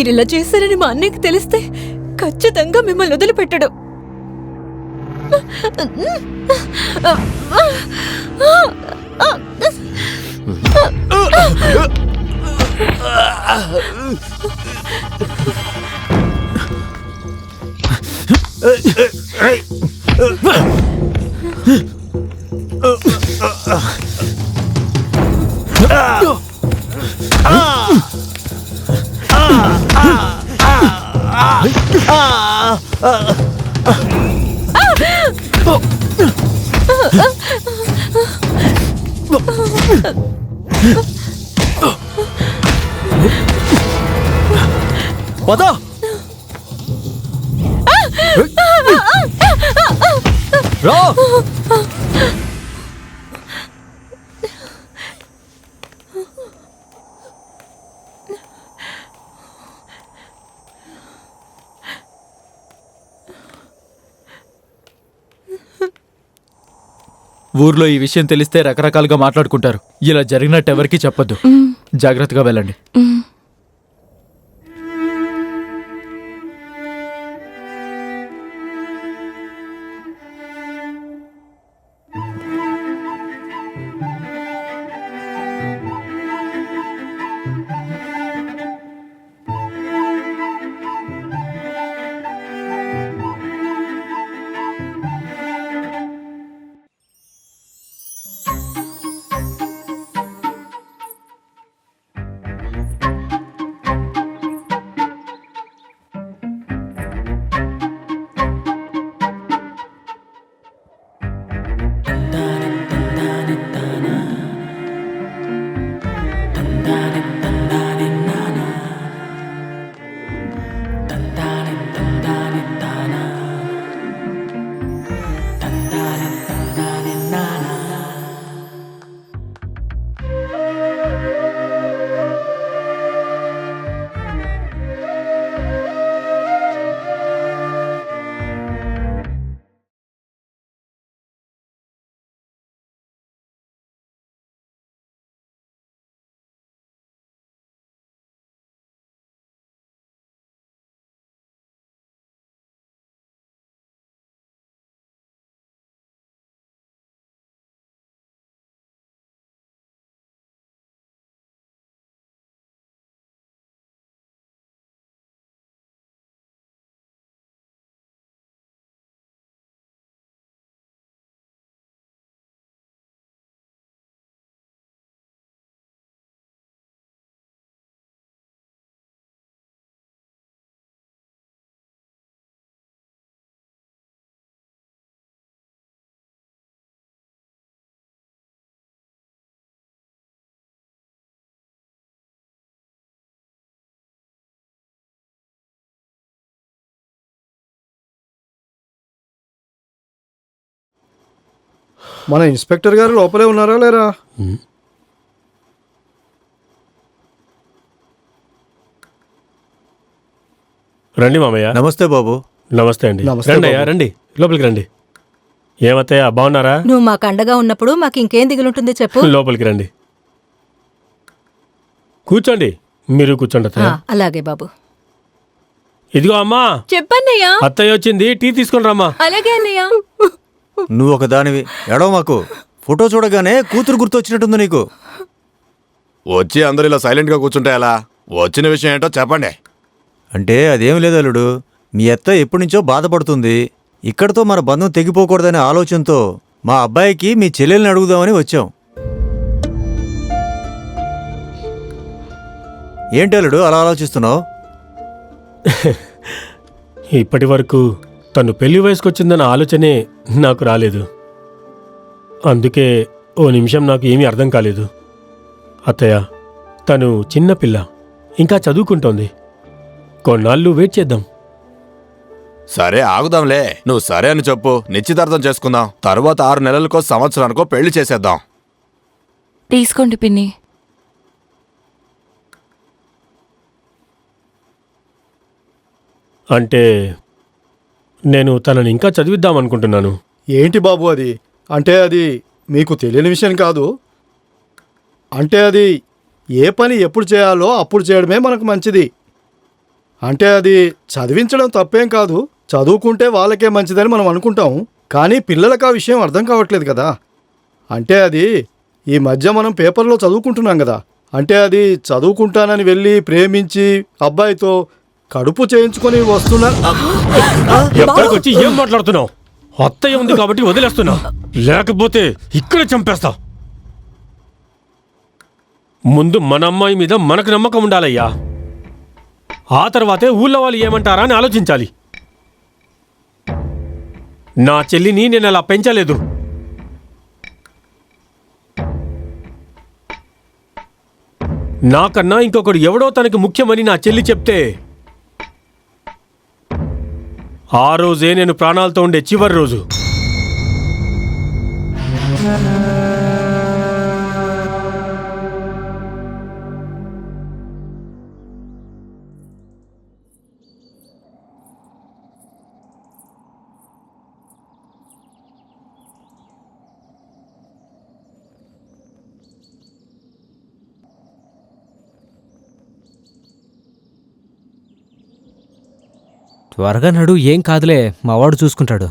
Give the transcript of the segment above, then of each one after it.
మీరిలా చేశారని మా అన్నయ్యకి తెలిస్తే ఖచ్చితంగా మిమ్మల్ని వదిలిపెట్టడు. పద. రా. ఊర్లో ఈ విషయం తెలిస్తే రకరకాలుగా మాట్లాడుకుంటారు. ఇలా జరిగినట్టు ఎవరికీ చెప్పొద్దు. జాగ్రత్తగా వెళ్ళండి. మన ఇన్స్పెక్టర్ గారు లోపలే ఉన్నారా లేరా? రండి మామయ్య. నమస్తే బాబు. నమస్తే అండి. నమస్తే రండి అయ్యా. రండి. లోపలికి రండి. ఏమత్తయ్య బాగున్నారా? నువ్వు మాకు అండగా ఉన్నప్పుడు మాకు ఇంకేం దిగులుంటుంది చెప్పు. లోపలికి రండి. కూర్చోండి. మీరు కూర్చోండి అత్తయ్య. అలాగే బాబు. ఇదిగో అమ్మా. చెప్పన్నయ్యా అత్తయ్య వచ్చింది. టీ తీసుకొని రమ్మా. అలాగే అన్నయ్య. నువ్వు ఒక దానివి. ఎడవ మాకు. ఫోటో చూడగానే కూతురు గుర్తొచ్చినట్టుంది నీకు. వచ్చి అందరూ ఇలా సైలెంట్గా కూర్చుంటే ఎలా? వచ్చిన విషయం ఏంటో చెప్పండి. అంటే అదేం లేదు అల్లుడు. మీ అత్త ఎప్పటి నుంచో బాధపడుతుంది. ఇక్కడితో మన బంధం తెగిపోకూడదనే ఆలోచనతో మా అబ్బాయికి మీ చెల్లెల్ని అడుగుదామని వచ్చాం. ఏంటి అల్లుడు అలా ఆలోచిస్తున్నావు? ఇప్పటి వరకు తను పెళ్ళి వయసుకు వచ్చిందన్న ఆలోచనే నాకు రాలేదు. అందుకే ఓ నిమిషం నాకు ఏమీ అర్థం కాలేదు. అత్తయ్య తను చిన్న పిల్ల ఇంకా చదువుకుంటోంది. కొన్నాళ్ళు వెయిట్ చేద్దాం. సరే ఆగుదాంలే. నువ్వు సరే అని చెప్పు. నిశ్చితార్థం చేసుకుందాం. తర్వాత ఆరు నెలలకో సంవత్సరానికో పెళ్ళి చేసేద్దాం. తీసుకోండి పిన్ని. అంటే నేను తనని ఇంకా చదివిద్దాం అనుకుంటున్నాను. ఏంటి బాబు అది? అంటే అది మీకు తెలియని విషయం కాదు. అంటే అది ఏ పని ఎప్పుడు చేయాలో అప్పుడు చేయడమే మనకు మంచిది. అంటే అది చదివించడం తప్పేం కాదు. చదువుకుంటే వాళ్ళకే మంచిదని మనం అనుకుంటాం. కానీ పిల్లలకు ఆ విషయం అర్థం కావట్లేదు కదా. అంటే అది ఈ మధ్య మనం పేపర్లో చదువుకుంటున్నాం కదా. అంటే అది చదువుకుంటానని వెళ్ళి ప్రేమించి అబ్బాయితో కడుపు చేయించుకొని వస్తున్నా ఎక్కడికి వచ్చి ఏం మాట్లాడుతున్నావు? అత్తయ్య ఉంది కాబట్టి వదిలేస్తున్నా. లేకపోతే ఇక్కడ చంపేస్తా. ముందు మన అమ్మాయి మీద మనకు నమ్మకం ఉండాలయ్యా. ఆ తర్వాతే ఊళ్ళో వాళ్ళు ఏమంటారా అని ఆలోచించాలి. నా చెల్లిని నేను అలా పెంచలేదు. నాకన్నా ఇంకొకడు ఎవడో తనకి ముఖ్యమని నా చెల్లి చెప్తే ఆ రోజే నేను ప్రాణాలతో ఉండే చివరి రోజు. త్వరగా నడు ఏం కాదులే మావాడు చూసుకుంటాడు.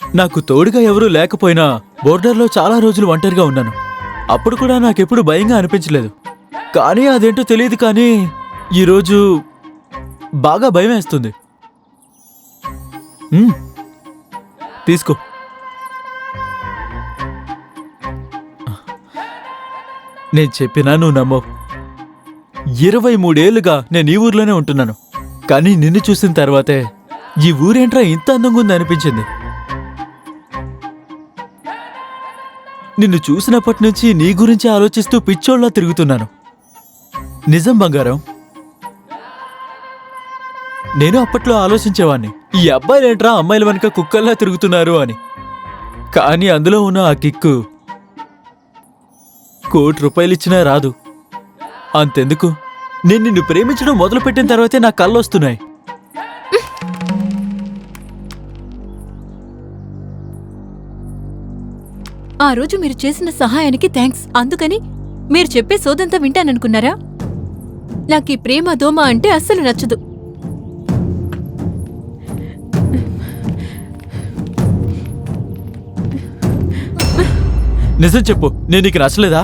నాకు తోడుగా ఎవరూ లేకపోయినా బోర్డర్లో చాలా రోజులు ఒంటరిగా ఉన్నాను. అప్పుడు కూడా నాకెప్పుడు భయంగా అనిపించలేదు. కానీ అదేంటో తెలియదు కానీ ఈరోజు బాగా భయం వేస్తుంది తీసుకో. నేను చెప్పినా నువ్వు నమ్మవు. ఇరవై మూడేళ్ళుగా నేను ఈ ఊర్లోనే ఉంటున్నాను. కానీ నిన్ను చూసిన తర్వాతే ఈ ఊరేంట్రా ఇంత అందంగా ఉంది అనిపించింది. నిన్ను చూసినప్పటి నుంచి నీ గురించి ఆలోచిస్తూ పిచ్చోళ్ళ తిరుగుతున్నాను. నిజం బంగారం నేను అప్పట్లో ఆలోచించేవాణ్ణి. ఈ అబ్బాయిలేంట్రా అమ్మాయిల వెనక కుక్కల్లా తిరుగుతున్నారు అని. కానీ అందులో ఉన్న ఆ కిక్కు కోటి రూపాయలు ఇచ్చినా రాదు. అంతెందుకు? నేను నిన్ను ప్రేమించడం మొదలుపెట్టిన తర్వాతే నా కళ్ళు వస్తున్నాయి ఆ రోజు మీరు చేసిన సహాయానికి థ్యాంక్స్ అందుకని మీరు చెప్పే సోదంతా వింటాననుకున్నారా? నాకు ఈ ప్రేమ దోమ అంటే అస్సలు నచ్చదు. నిజం చెప్పు నేను నీకు నచ్చలేదా?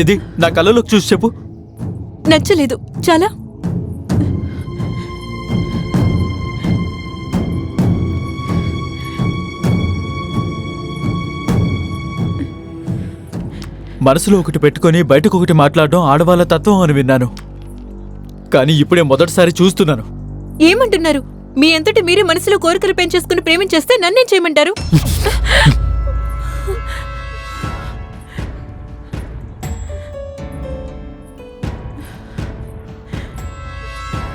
ఏది నా కళ్ళలోకి చూసి చెప్పు. నచ్చలేదు చాలా. మనసులో ఒకటి పెట్టుకొని బయటకు ఒకటి మాట్లాడడం ఆడవాళ్ళ తత్వం అని విన్నాను. కానీ ఇప్పుడే మొదటిసారి చూస్తున్నాను. ఏమంటున్నారు? మీ అంతటి మీరే మనసులో కోరికలు పెంచేసుకుని ప్రేమించేస్తే నన్నేం చేయమంటారు?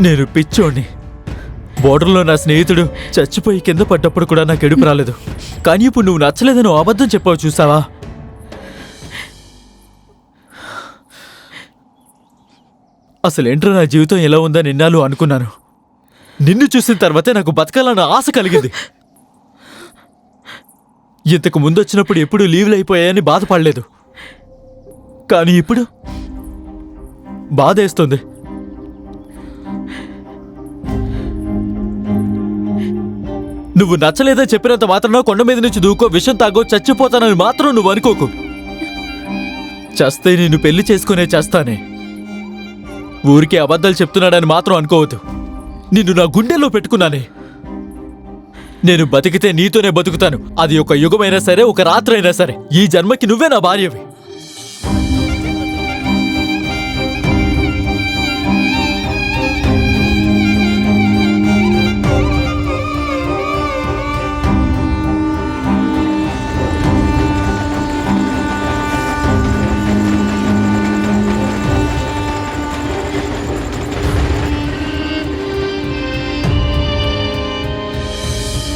నేను పిచ్చోడిని బోర్డర్లో నా స్నేహితుడు చచ్చిపోయి కింద పడ్డప్పుడు కూడా నాకు ఎడుపు రాలేదు. కానీ ఇప్పుడు నువ్వు నచ్చలేదని అబద్ధం చెప్పావు చూసావా? అసలేంట్రా నా జీవితం ఎలా ఉందని నిన్నాలు అనుకున్నాను. నిన్ను చూసిన తర్వాతే నాకు బతకాలన్న ఆశ కలిగింది. ఇంతకు ముందు వచ్చినప్పుడు ఎప్పుడు లీవ్లు అయిపోయాయని బాధపడలేదు. కానీ ఇప్పుడు బాధేస్తుంది. నువ్వు నచ్చలేదో చెప్పినంత మాత్రాన కొండ మీద నుంచి దూకో విషం తాగో చచ్చిపోతానని మాత్రం నువ్వు అనుకోకు. చస్తే నిన్ను పెళ్ళి చేసుకునే చేస్తానే. ఊరికే అబద్ధాలు చెప్తున్నాడని మాత్రం అనుకోవద్దు. నిన్ను నా గుండెల్లో పెట్టుకున్నానే. నేను బతికితే నీతోనే బతుకుతాను. అది ఒక యుగమైనా సరే ఒక రాత్రి అయినా సరే. ఈ జన్మకి నువ్వే నా భార్యవి.